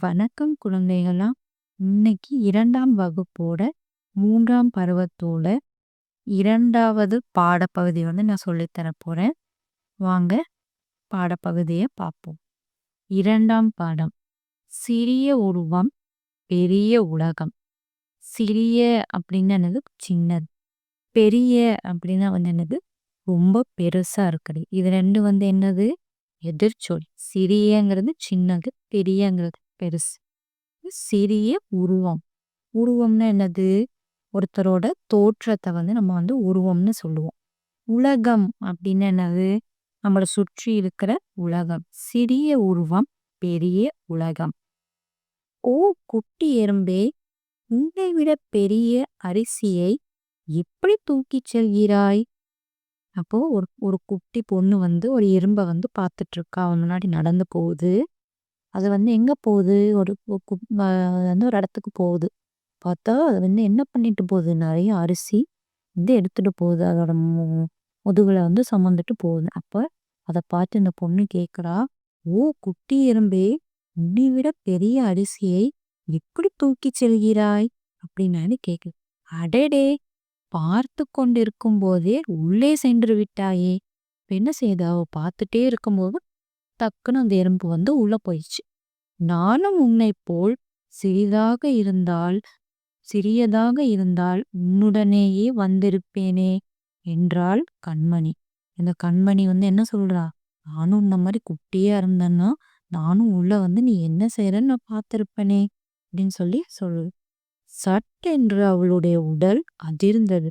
வணக்கம் குழந்தைகளா இன்னைக்கு இரண்டாம் வகுப்போட மூன்றாம் பருவத்தோட இரண்டாவது பாடப்பகுதி வந்து நான் சொல்லித்தர போகிறேன் வாங்க பாடப்பகுதியை பார்ப்போம். இரண்டாம் பாடம். சிறிய உருவம் பெரிய உலகம். சிறிய அப்படின்னு என்னது? சின்னது. பெரிய அப்படின்னா வந்து என்னது? ரொம்ப பெருசாக இருக்குது. இது ரெண்டு வந்து என்னது? எதிர்ச்சொல். சிறியங்கிறது சின்னது பெரியங்கிறது. பெருசு. சிறிய உருவம். உருவம்னா என்னது? ஒருத்தரோட தோற்றத்தை வந்து நம்ம வந்து உருவம்னு சொல்லுவோம். உலகம் அப்படின்னு என்னது? நம்மளை சுற்றி இருக்கிற உலகம். சிறிய உருவம் பெரிய உலகம். ஓ குட்டி எறும்பே. உன்னை விட பெரிய அரிசியை எப்படி தூக்கி செல்கிறாய்? அப்போ ஒரு ஒரு குட்டி பொண்ணு வந்து ஒரு எறும்பை வந்து பார்த்துட்டு இருக்கா. அவன் முன்னாடி நடந்து போகுது. அது வந்து எங்க போகுது? ஒரு வந்து ஒரு இடத்துக்கு போகுது. பார்த்தா அது வந்து என்ன பண்ணிட்டு போகுது? நிறைய அரிசி வந்து எடுத்துட்டு போகுது. அதோட முதுகுல வந்து சுமந்துட்டு போகுது. அப்ப அதை பார்த்து இந்த பொண்ணு கேட்குறா ஓ குட்டி எறும்பே உன்னை விட பெரிய அரிசியை எப்படி தூக்கி செல்கிறாய்? அப்படின்னு கேக்குது. அடடே! பார்த்து கொண்டிருக்கும் போதே உள்ளே சென்று விட்டாயே. என்ன செய்யுது அவ பார்த்துட்டே இருக்கும்போது டக்குன்னு அந்த எறும்பு வந்து உள்ள போயிடுச்சு. நானும் உன்னை போல் சிறிதாக இருந்தால் சிறியதாக இருந்தால் உன்னுடனேயே வந்திருப்பேனே என்றாள் கண்மணி. இந்த கண்மணி வந்து என்ன சொல்றா? நானும் இந்த மாதிரி குட்டியா இருந்தேன்னா நானும் உள்ள வந்து நீ என்ன செய்யறன்னு நான் பார்த்திருப்பனே அப்படின்னு சொல்லி சொல்லு சட்டென்று அவளுடைய உடல் அதிர்ந்தது.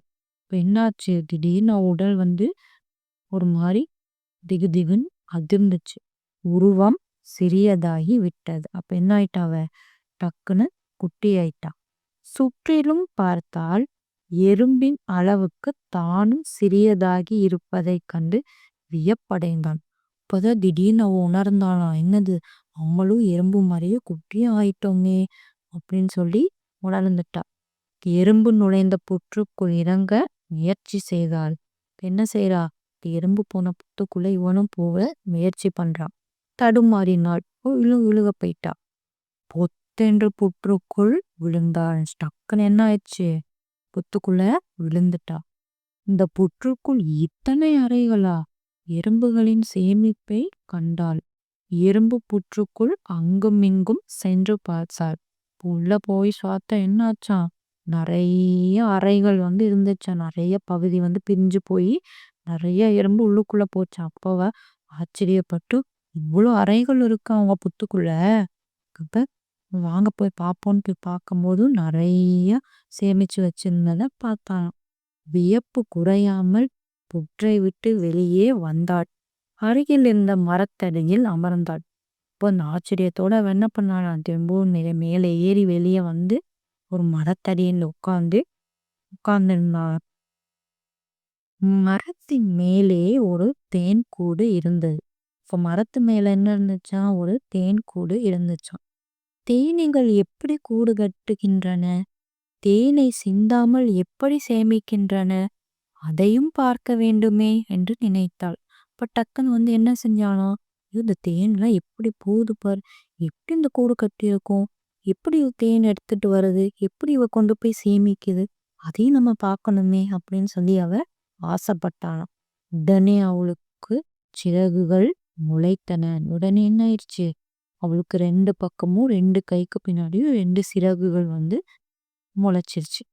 என்னாச்சு? திடீர்னு உடல் வந்து ஒரு மாதிரி திகு திகுன்னு அதிர்ந்துச்சு. உருவம் சிறியதாகி விட்டது. அப்ப என்ன ஆயிட்டா அவ? டக்குன்னு குட்டி ஆயிட்டா. சுற்றிலும் பார்த்தால் எறும்பின் அளவுக்கு தானும் சிறியதாகி இருப்பதை கண்டு வியப்படைந்தான். அப்போதான் திடீர்னு அவ உணர்ந்தானா என்னது? அவங்களும் எறும்பு மாதிரியே குட்டியும் ஆயிட்டோமே அப்படின்னு சொல்லி உணர்ந்துட்டா. எறும்பு நுழைந்த புற்றுக்குள் இறங்க முயற்சி செய்தாள். என்ன செய்கிறா எறும்பு போன புத்துக்குள்ள இவனும் போக முயற்சி பண்றான். தடுமாறினாள். இழு விழுக போயிட்டா. பொத்தென்று புற்றுக்குள் விழுந்தாள். டக்குன்னு என்ன ஆயிடுச்சு? புத்துக்குள்ள விழுந்துட்டா. இந்த புற்றுக்குள் இத்தனை அறைகளா? எறும்புகளின் சேமிப்பை கண்டாள். எறும்பு புற்றுக்குள் அங்கும் இங்கும் சென்று பார்த்தாள். உள்ள போய் பார்த்தா என்னாச்சா? நிறைய அறைகள் வந்து இருந்துச்சா? நிறைய பகுதி வந்து பிரிஞ்சு போய் நிறைய எறும்பு உள்ளுக்குள்ள போச்சு. அப்பவ ஆச்சரியப்பட்டு இவ்வளோ அறைகள் இருக்கு அவங்க புத்துக்குள்ள. அப்ப வாங்க போய் பார்ப்போம்னு போய் பார்க்கும்போது நிறைய சேமிச்சு வச்சிருந்தத பார்த்தான் வியப்பு குறையாமல் புற்றை விட்டு வெளியே வந்தாள். அருகில் இருந்த மரத்தடியில் அமர்ந்தாள். இப்போ அந்த ஆச்சரியத்தோட என்ன பண்ணாள் நிலை மேலே ஏறி வெளியே வந்து ஒரு மரத்தடியில் உட்காந்து உட்கார்ந்திருந்தார். மரத்தின் மேலே ஒரு தேன் கூடு இருந்தது. இப்போ மரத்து மேலே என்ன இருந்துச்சா? ஒரு தேன் கூடு இருந்துச்சாம். தேனீகள் எப்படி கூடு கட்டுகின்றன? தேனை சிந்தாமல் எப்படி சேமிக்கின்றன? அதையும் பார்க்க வேண்டுமே என்று நினைத்தாள். அப்போ டக்குன்னு வந்து என்ன செஞ்சானோ? இந்த தேன்லாம் எப்படி போகுது பார்? எப்படி இந்த கூடு கட்டியிருக்கும்? எப்படி தேன் எடுத்துட்டு வருது எப்படி இவ கொண்டு போய் சேமிக்குது? அதையும் நம்ம பார்க்கணுமே அப்படின்னு சொல்லி அவ ஆசைப்பட்டாளாம். உடனே அவளுக்கு சிறகுகள் முளைத்தன. உடனே என்ன ஆயிடுச்சு? அவளுக்கு ரெண்டு பக்கமும் ரெண்டு கைக்கு பின்னாடியும் ரெண்டு சிறகுகள் வந்து முளைச்சிருச்சு.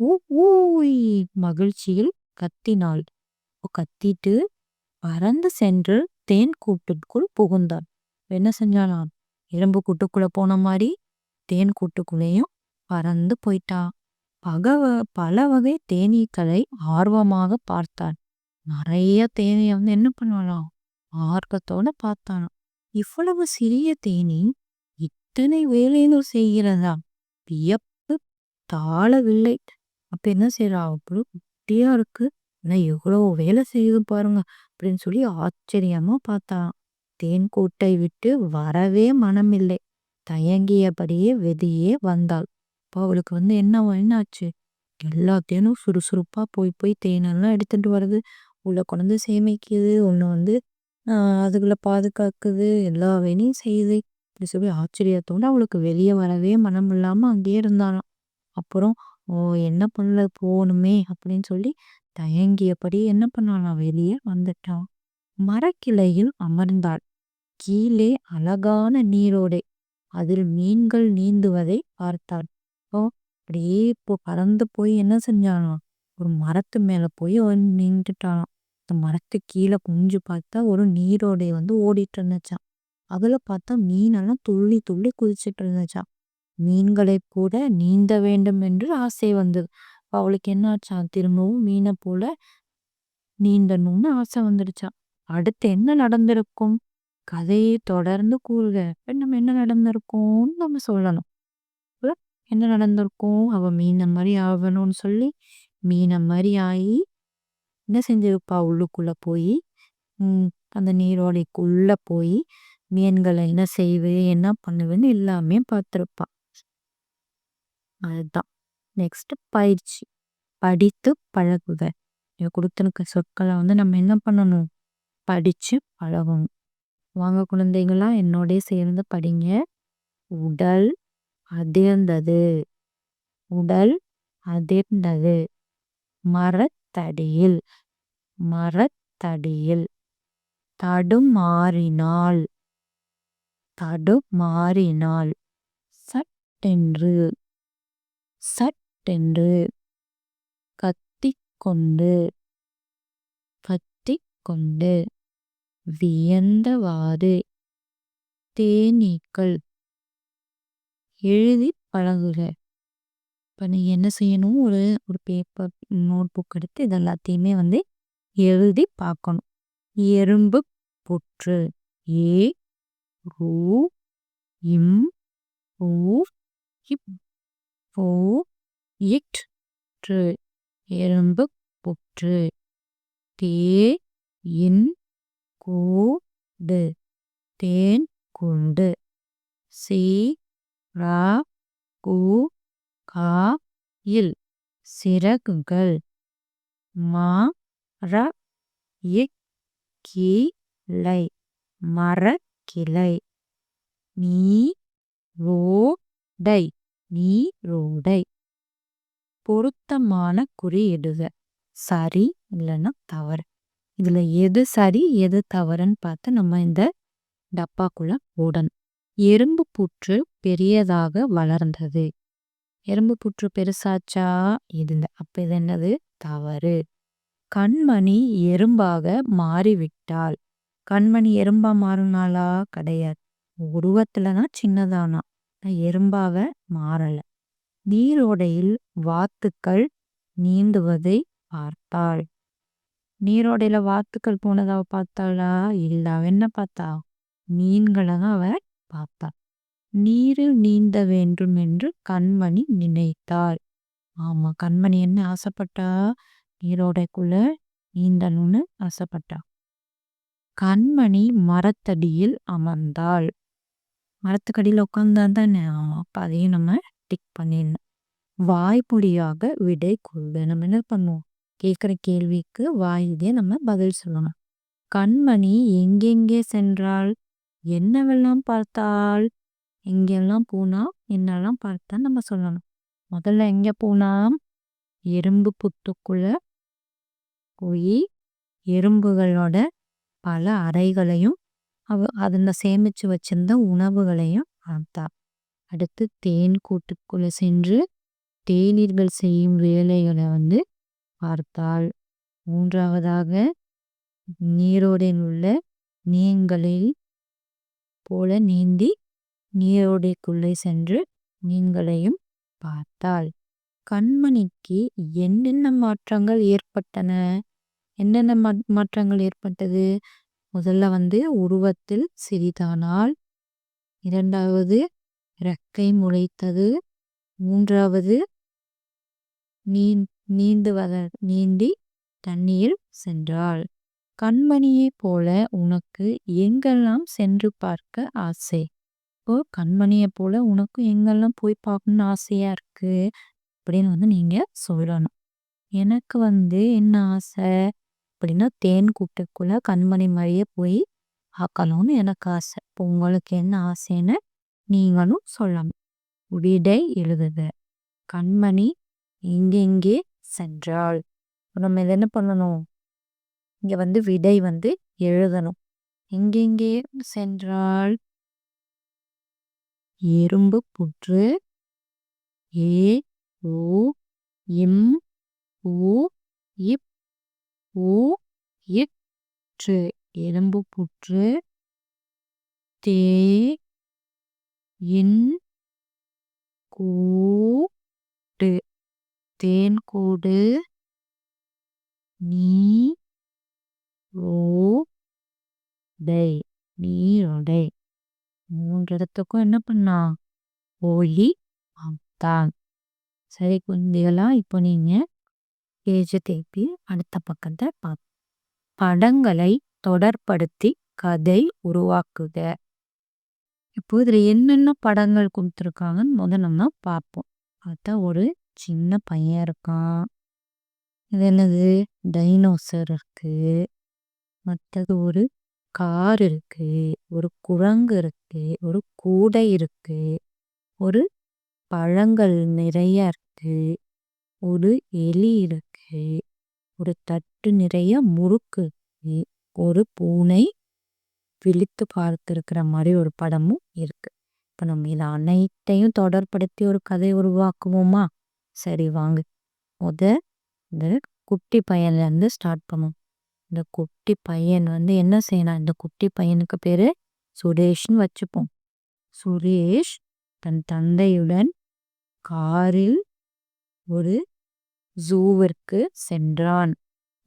ஊ ஊய் மகிழ்ச்சியில் கத்தினாள். கத்திட்டு பறந்து சென்று தேன் கூட்டுக்குள் புகுந்தான் என்ன செஞ்சாலாம் எறும்பு கூட்டுக்குள்ள போன மாதிரி? தேன் கூட்டுக்குள்ளேயும் பறந்து போயிட்டா. பகவ பல வகை தேனீக்களை ஆர்வமாக பார்த்தான் நிறைய தேனியை வந்து என்ன பண்ணுவாளாம்? ஆர்வத்தோட பார்த்தானாம். இவ்வளவு சிறிய தேனி இத்தனை வேலையும் செய்கிறதா? வியப்பு தாழவில்லை. அப்ப என்ன செய்யறா அவ்வளோ குட்டியா இருக்கு. ஆனா எவ்வளவு வேலை செய்யுது பாருங்க அப்படின்னு சொல்லி ஆச்சரியமா பார்த்தான் தேன் கூட்டை விட்டு வரவே மனமில்லை. தயங்கியபடியே வெளியே வந்தாள். அப்போ அவளுக்கு வந்து என்ன என்னாச்சு? எல்லாத்தேனும் சுறுசுறுப்பாக சுறுசுறுப்பா போய் போய் தேனெல்லாம் எடுத்துட்டு வருது உள்ள கொண்டு சேமிக்குது ஒன்று வந்து அதுகளை பாதுகாக்குது எல்லா வேலையும் செய்யுது. அப்படி சொல்லி ஆச்சரியத்தோட அவளுக்கு வெளியே வரவே மனம் அங்கேயே இருந்தாளாம். அப்புறம் ஓ என்ன பண்ணல? போகணுமே அப்படின்னு சொல்லி தயங்கியபடி என்ன பண்ணாளாம்? வெளியே வந்துட்டான் மரக்கிளையில் அமர்ந்தாள். கீழே அழகான நீரோடை. அதில் மீன்கள் நீந்துவதை பார்த்தாள். ஓ அப்படியே இப்போ பறந்து போய் என்ன செஞ்சாலாம் ஒரு மரத்து மேல போய் நின்றுட்டாளாம். மரத்துக்கு மரத்து கீழே குஞ்சு பார்த்தா ஒரு நீரோடை வந்து ஓடிட்டு இருந்துச்சான் அதுல பார்த்தா மீனெல்லாம் துள்ளி துள்ளி குதிச்சிட்டு இருந்துச்சான் மீன்களை கூட நீந்த வேண்டும் என்று ஆசை வந்தது. அவளுக்கு என்ன ஆச்சான் திரும்பவும் மீனை போல நீந்தணும்னு ஆசை வந்துடுச்சான் அடுத்து என்ன நடந்திருக்கும்? கதையை தொடர்ந்து கூறுக. நம்ம என்ன நடந்திருக்கும்னு நம்ம சொல்லணும். என்ன நடந்திருக்கும்? அவ மீனை மாதிரி ஆகணும்னு சொல்லி மீனை மாதிரி ஆகி என்ன செஞ்சிருப்பா உள்ளுக்குள்ள போய் அந்த நீரோடைக்குள்ள போய் மீன்களை என்ன செய்வது என்ன பண்ணுவேன்னு எல்லாமே பார்த்துருப்பா அதுதான். நெக்ஸ்ட் பயிற்சி. படித்து பழகுக கொடுத்துருக்க சொற்களை வந்து நம்ம என்ன பண்ணணும்? படித்து பழகணும். வாங்க குழந்தைங்களாம் என்னோடய சேர்ந்து படிங்க. உடல் அதிர்ந்தது. உடல் அதிர்ந்தது. மரத்தடியில் மரத்தடியில். தடுமாறினாள் தடுமாறினாள் சட்டென்று சட்டென்று கத்திக்கொண்டு கத்திக்கொண்டு வியந்தவாறு தேனீக்கள் எழுதி பழகுக. இப்போ நீ என்ன செய்யணும்? ஒரு ஒரு பேப்பர் நோட் புக் எடுத்து இது எல்லாத்தையுமே வந்து எழுதி பார்க்கணும். எறும்பு புற்று ஏ ரூ இம் ஊ இப் ஓ இட் எறும்பு புற்று தே இன் கூடு தேன் குண்டு சி ரா கு கா இல் சிறகுகள். மா ர கிளை. மரக்கிளை நீ ரோடை. நீரோடை பொருத்தமான குறியிடுக. சரி இல்லைன்னா தவறு. இதில் எது சரி எது தவறுன்னு பார்த்து நம்ம இந்த டப்பாக்குள்ள போடணும் எறும்பு புற்று பெரியதாக வளர்ந்தது. எறும்பு புற்று பெருசாச்சா? இல்லை அப்ப இது என்னது? தவறு. கண்மணி எறும்பாக மாறிவிட்டாள். கண்மணி எறும்பா மாறினாளா? கிடையாது. உருவத்துலதான் சின்னதானா? எறும்பாக மாறல. நீரோடையில் வாத்துக்கள் நீந்துவதை பார்த்தாள். நீரோடையில வாத்துக்கள் போனதாவ பார்த்தாளா? இல்ல அவ என்ன பார்த்தா? மீன்களை தான் அவ பார்த்தா. நீரில் நீந்த வேண்டும் என்று கண்மணி நினைத்தாள். ஆமா கண்மணி என்ன ஆசைப்பட்டா? நீரோடைக்குள்ள நீந்தணும்னு ஆசைப்பட்டா. கண்மணி மரத்தடியில் அமர்ந்தாள். மரத்துக்கடியில் உட்காந்தா தானே? அப்ப அதையும் நம்ம டிக் பண்ணிடணும். வாய்ப்புடியாக விடை கொள்க நம்ம என்ன பண்ணுவோம்? கேட்குற கேள்விக்கு வாயிலே நம்ம பதில் சொல்லணும். கண்மணி எங்கெங்கே சென்றாள்? என்னவெல்லாம் பார்த்தாள்? எங்கெல்லாம் போனா என்னெல்லாம் பார்த்தா நம்ம சொல்லணும். முதல்ல எங்கே போனா? எறும்பு புத்துக்குள்ள போய் எறும்புகளோட பல அறைகளையும் அவ அதில் சேமித்து வச்சிருந்த உணவுகளையும் பார்த்தா அடுத்து தேன் கூட்டுக்குள்ளே சென்று தேநீர்கள் செய்யும் வேலைகளை வந்து பார்த்தாள். மூன்றாவதாக நீரோடையில் உள்ள நீங்களில் போல நீந்தி நீரோடைக்குள்ளே சென்று மீன்களையும் பார்த்தாள். கண்மணிக்கு என்னென்ன மாற்றங்கள் ஏற்பட்டன? என்னென்ன மாற்றங்கள் ஏற்பட்டது? முதல்ல வந்து உருவத்தில் சிறிதானால் இரண்டாவது இறக்கை முளைத்தது மூன்றாவது நீ நீந்துவத நீந்தி தண்ணீர் சென்றாள். கண்மணியைப் போல உனக்கு எங்கெல்லாம் சென்று பார்க்க ஆசை? இப்போ கண்மணியை போல உனக்கு எங்கெல்லாம் போய் பார்க்கணும்னு ஆசையா இருக்கு? அப்படின்னு வந்து நீங்க சொல்லணும். எனக்கு வந்து என்ன ஆசை? அப்படின்னா தேன் கூட்டுக்குள்ள கண்மணி மாதிரியே போய் பார்க்கணும்னு எனக்கு ஆசை. இப்போ உங்களுக்கு என்ன ஆசைன்னு நீங்களும் சொல்லணும். விடை எழுதுக. கண்மணி எங்கெங்கே சென்றாள்? நம்ம இதை என்ன பண்ணணும்? இங்க வந்து விடை வந்து எழுதணும். எங்கெங்கே சென்றாள்? எறும்பு புற்று. ஏ ஓ இம் ஊ இப் ஊ இற்று. எறும்பு புற்று. தே இன் கூட்டு. தேன் கூடு. நீ டை. நீரோடை. மூன்று இடத்துக்கும் என்ன பண்ணா? ஒளி தான் சரி குழந்தைகளா இப்போ நீங்க பேஜை திருப்பி அடுத்த பக்கத்தை பா படங்களை தொடர்படுத்தி கதை உருவாக்குக. இப்போ இதில் என்னென்ன படங்கள் கொடுத்துருக்காங்கன்னு முதல்ல நம்ம பார்ப்போம் பார்த்தா ஒரு சின்ன பையன் இருக்கான். இது என்னது? டைனோசர் இருக்கு. மற்றது ஒரு கார் இருக்கு ஒரு குரங்கு இருக்கு ஒரு கூடை இருக்கு ஒரு பழங்கள் நிறைய இருக்கு ஒரு எலி இருக்கு ஒரு தட்டு நிறைய முறுக்கு இருக்கு ஒரு பூனை விழித்து பார்த்திருக்கிற மாதிரி ஒரு படமும் இருக்கு. இப்போ நம்ம இதை அனைத்தையும் தொடர்படுத்தி ஒரு கதை உருவாக்குவோமா? சரி வாங்க. முத இந்த குட்டி பையன்ல இருந்து ஸ்டார்ட் பண்ணுவோம். இந்த குட்டி பையன் வந்து என்ன செய்யணும் இந்த குட்டி பையனுக்கு பேரு சுரேஷ்னு வச்சுப்போம். சுரேஷ் தன் தந்தையுடன் காரில் ஒரு ஜூவிற்கு சென்றான்.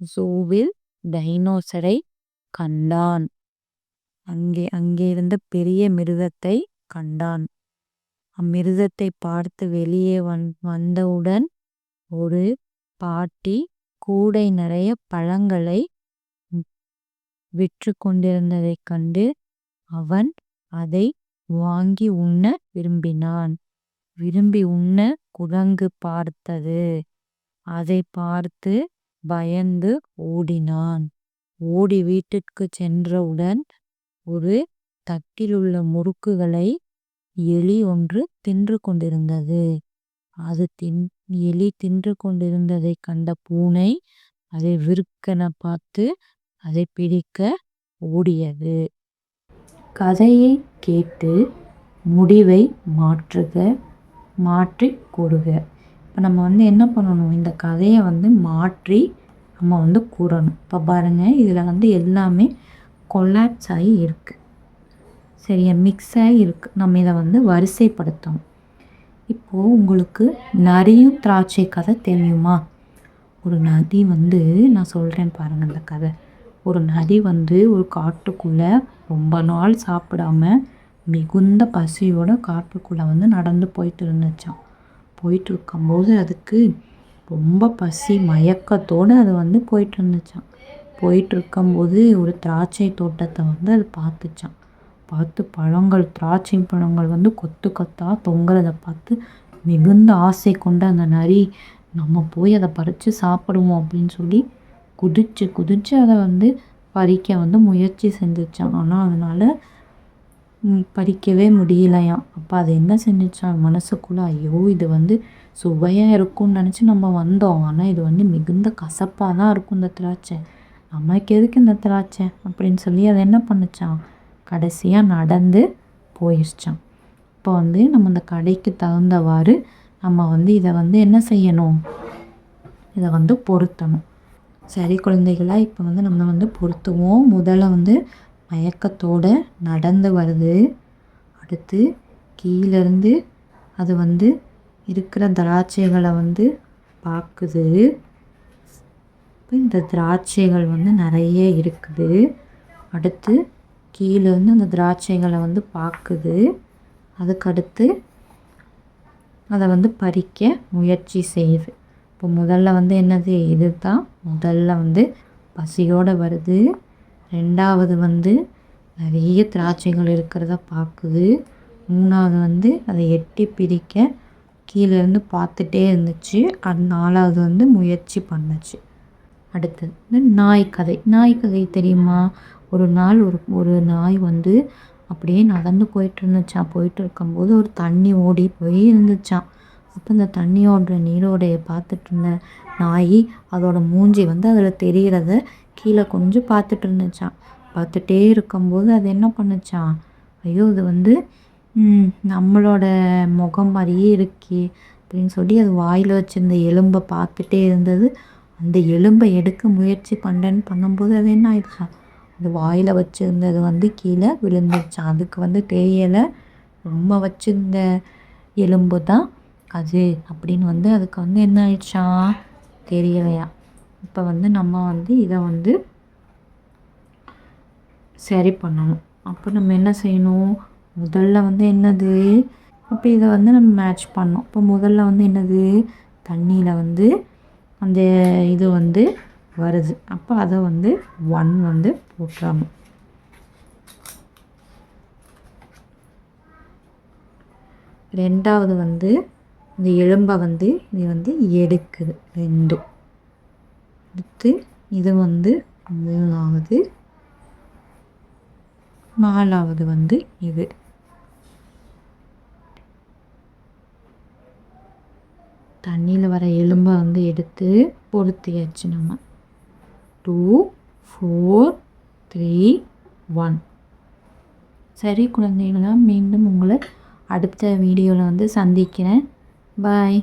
ஜூவில் டைனோசரை கண்டான். அங்கே அங்கே இருந்த பெரிய மிருகத்தை கண்டான். அம்மிருகத்தை பார்த்து வெளியே வந் வந்தவுடன் ஒரு பாட்டி கூடை நிறைய பழங்களை விற்று கொண்டிருந்ததைக் கண்டு அவன் அதை வாங்கி உண்ண விரும்பினான். விரும்பி உண்ண குரங்கு பார்த்தது. அதை பார்த்து பயந்து ஓடினான். ஓடி வீட்டிற்கு சென்றவுடன் ஒரு தட்டிலுள்ள முறுக்குகளை எலி ஒன்று தின்று கொண்டிருந்தது. அது தின் எலி தின்று கொண்டிருந்ததைக் கண்ட பூனை அதை விற்கென பார்த்து அதை பிடிக்க ஓடியது. கதையை கேட்டு முடிவை மாற்றுக மாற்றி கூறுக. இப்போ நம்ம வந்து என்ன பண்ணணும்? இந்த கதையை வந்து மாற்றி நம்ம வந்து கூறணும். இப்போ பாருங்கள் இதில் வந்து எல்லாமே கொலாப்ஸ் ஆகி இருக்குது சரியா? மிக்ஸ் ஆகி இருக்குது நம்ம இதை வந்து வரிசைப்படுத்தணும். இப்போது உங்களுக்கு நரியும் திராட்சை கதை தெரியுமா? ஒரு நதி வந்து நான் சொல்கிறேன் பாருங்கள் இந்த கதை. ஒரு நதி வந்து ஒரு காட்டுக்குள்ளே ரொம்ப நாள் சாப்பிடாம மிகுந்த பசியோட காட்டுக்குள்ளே வந்து நடந்து போயிட்டு இருந்துச்சான் போயிட்டு இருக்கும்போது அதுக்கு ரொம்ப பசி மயக்கத்தோடு அது வந்து போயிட்டு இருந்துச்சான் போயிட்டு இருக்கும்போது ஒரு திராட்சை தோட்டத்தை வந்து அது பார்த்துச்சான் பார்த்து பழங்கள் திராட்சை பழங்கள் வந்து கொத்து கொத்தாக தொங்குறத பார்த்து மிகுந்த ஆசை கொண்ட அந்த நரி நம்ம போய் அதை பறித்து சாப்பிடுவோம் அப்படின்னு சொல்லி குதிச்சு குதிச்சு அதை வந்து பறிக்க வந்து முயற்சி செஞ்சுச்சான். ஆனால் அதனால் பறிக்கவே முடியலையாம். அப்போ அது என்ன செஞ்சுச்சான்? மனசுக்குள்ளே ஐயோ இது வந்து சுவையாக இருக்கும்னு நினச்சி நம்ம வந்தோம். ஆனால் இது வந்து மிகுந்த கசப்பாக தான் இருக்கும் இந்த திராட்சை. நமக்கு எதுக்கு இந்த திராட்சை? அப்படின்னு சொல்லி அதை என்ன பண்ணுச்சான்? கடைசியாக நடந்து போயிடுச்சான் இப்போ வந்து நம்ம இந்த கடைக்கு தகுந்தவாறு நம்ம வந்து இதை வந்து என்ன செய்யணும்? இதை வந்து பொருத்தணும். சரி குழந்தைகளா இப்போ வந்து நம்ம வந்து பொருத்துவோம். முதல்ல வந்து மயக்கத்தோடு நடந்து வருது. அடுத்து கீழேருந்து அது வந்து இருக்கிற திராட்சைகளை வந்து பார்க்குது இப்போ இந்த திராட்சைகள் வந்து நிறைய இருக்குது. அடுத்து கீழேருந்து அந்த திராட்சைகளை வந்து பார்க்குது அதுக்கடுத்து அதை வந்து பறிக்க முயற்சி செய்யுது. இப்போ முதல்ல வந்து என்னது? இது தான் முதல்ல வந்து பசியோடு வருது. ரெண்டாவது வந்து நிறைய திராட்சைகள் இருக்கிறத பார்க்குது. மூணாவது வந்து அதை எட்டி பிரிக்க கீழேருந்து பார்த்துட்டே இருந்துச்சு. அது நாலாவது வந்து முயற்சி பண்ணுச்சு. அடுத்தது வந்து நாய் கதை நாய் கதை தெரியுமா? ஒரு நாள் ஒரு ஒரு நாய் வந்து அப்படியே நடந்து போயிட்டு இருந்துச்சான் போயிட்டு இருக்கும்போது ஒரு தண்ணி ஓடி போய் இருந்துச்சான் அப்போ இந்த தண்ணியோட நீரோடைய பார்த்துட்டு இருந்த நாய் அதோட மூஞ்சி வந்து அதில் தெரிகிறத கீழே கொஞ்சம் பார்த்துட்டு இருந்துச்சான் பார்த்துட்டே இருக்கும்போது அது என்ன பண்ணுச்சான் ஐயோ இது வந்து நம்மளோட முகம் மாதிரியே இருக்கே அப்படின்னு சொல்லி அது வாயில் வச்சுருந்த எலும்பை பார்த்துட்டே இருந்தது. அந்த எலும்பை எடுக்க முயற்சி பண்ணுறேன்னு பண்ணும்போது அது என்ன ஆயிடுச்சான் அது வாயில் வச்சுருந்தது வந்து கீழே விழுந்துருச்சான் அதுக்கு வந்து தெரியலை ரொம்ப வச்சுருந்த எலும்பு தான் அது அப்படின்னு வந்து அதுக்கு வந்து என்ன ஆயிடுச்சா? தெரியலையா. இப்போ வந்து நம்ம வந்து இதை வந்து சரி பண்ணணும். அப்போ நம்ம என்ன செய்யணும்? முதல்ல வந்து என்னது? இப்போ இதை வந்து நம்ம மேட்ச் பண்ணோம் இப்போ முதல்ல வந்து என்னது? தண்ணியில் வந்து அந்த இது வந்து வருது. அப்போ அதை வந்து ஒன் வந்து போட்டுறாங்க ரெண்டாவது வந்து இந்த எலும்பை வந்து இது வந்து எடுக்குது ரெண்டும். எடுத்து இது வந்து மூணாவது நாலாவது வந்து இது. தண்ணியில் வர எலும்பை வந்து எடுத்து பொருத்தியாச்சு நம்ம. டூ ஃபோர் த்ரீ ஒன் சரி குழந்தைகளா மீண்டும் உங்களை அடுத்த வீடியோவில் வந்து சந்திக்கிறேன். பாய்